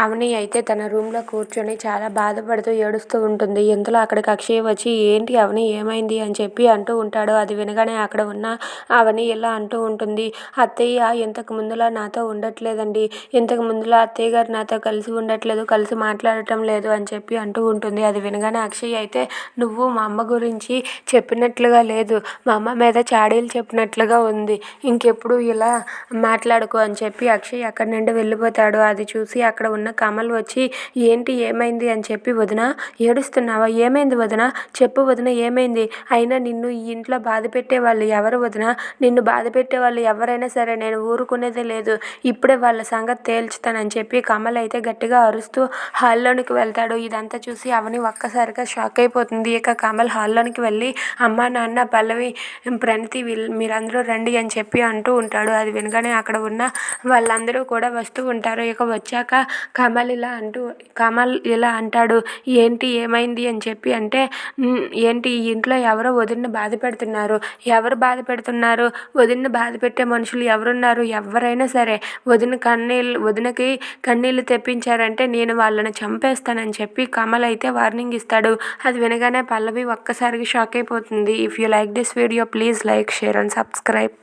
అవని అయితే తన రూమ్లో కూర్చొని చాలా బాధపడుతూ ఏడుస్తూ ఉంటుంది. ఇంతలో అక్కడికి అక్షయ్ వచ్చి? ఏంటి అవని? ఏమైంది? అని చెప్పి అంటూ ఉంటాడు. అది వినగానే అక్కడ ఉన్న అవని ఇలా అంటూ ఉంటుంది. అత్తయ్య ఇంతకు ముందులా నాతో ఉండట్లేదండి. ఇంతకు ముందులా అత్తయ్య గారు నాతో కలిసి ఉండట్లేదు. కలిసి మాట్లాడటం లేదు అని చెప్పి అంటూ ఉంటుంది. అది వినగానే అక్షయ్ అయితే నువ్వు మా అమ్మ గురించి చెప్పినట్లుగా లేదు. మా అమ్మ మీద చాడీలు చెప్పినట్లుగా ఉంది. ఇంకెప్పుడు ఇలా మాట్లాడుకో అని చెప్పి అక్షయ్ అక్కడి నుండి వెళ్ళిపోతాడు. అది చూసి అక్కడ ఉన్న కమల్ వచ్చి ఏంటి ఏమైంది? అని చెప్పి వదిన ఏడుస్తున్నావా? ఏమైంది వదిన? చెప్పు వదిన ఏమైంది? అయినా నిన్ను ఈ ఇంట్లో బాధ పెట్టే వాళ్ళు ఎవరు వదిన? నిన్ను బాధ పెట్టే వాళ్ళు ఎవరైనా సరే నేను ఊరుకునేదే లేదు. ఇప్పుడే వాళ్ళ సంగతి తేల్చుతానని చెప్పి కమల్ అయితే గట్టిగా అరుస్తూ హాల్లోనికి వెళ్తాడు. ఇదంతా చూసి అవని ఒక్కసారిగా షాక్ అయిపోతుంది. ఇక కమల్ హాల్లోనికి వెళ్ళి అమ్మ నాన్న పల్లవి ప్రణతి వీళ్ళు మీరందరూ రండి అని చెప్పి అంటూ ఉంటాడు. అది వినగానే అక్కడ ఉన్న వాళ్ళందరూ కూడా వస్తూ ఉంటారు. ఇక వచ్చాక కమల్ ఇలా అంటూ కమల్ ఇలా అంటాడు ఏంటి ఏమైంది? అని చెప్పి అంటే ఏంటి ఈ ఇంట్లో ఎవరో వదిన్ని బాధ పెడుతున్నారు. ఎవరు బాధ పెడుతున్నారు? వదిన్ని బాధ పెట్టే మనుషులు ఎవరున్నారు? ఎవరైనా సరే. వదిన కన్నీళ్ళు వదినకి కన్నీళ్ళు తెప్పించారంటే నేను వాళ్ళని చంపేస్తానని చెప్పి కమల్ అయితే వార్నింగ్ ఇస్తాడు. అది వినగానే పల్లవి ఒక్కసారిగా షాక్ అయిపోతుంది. If you like this video please like share and subscribe.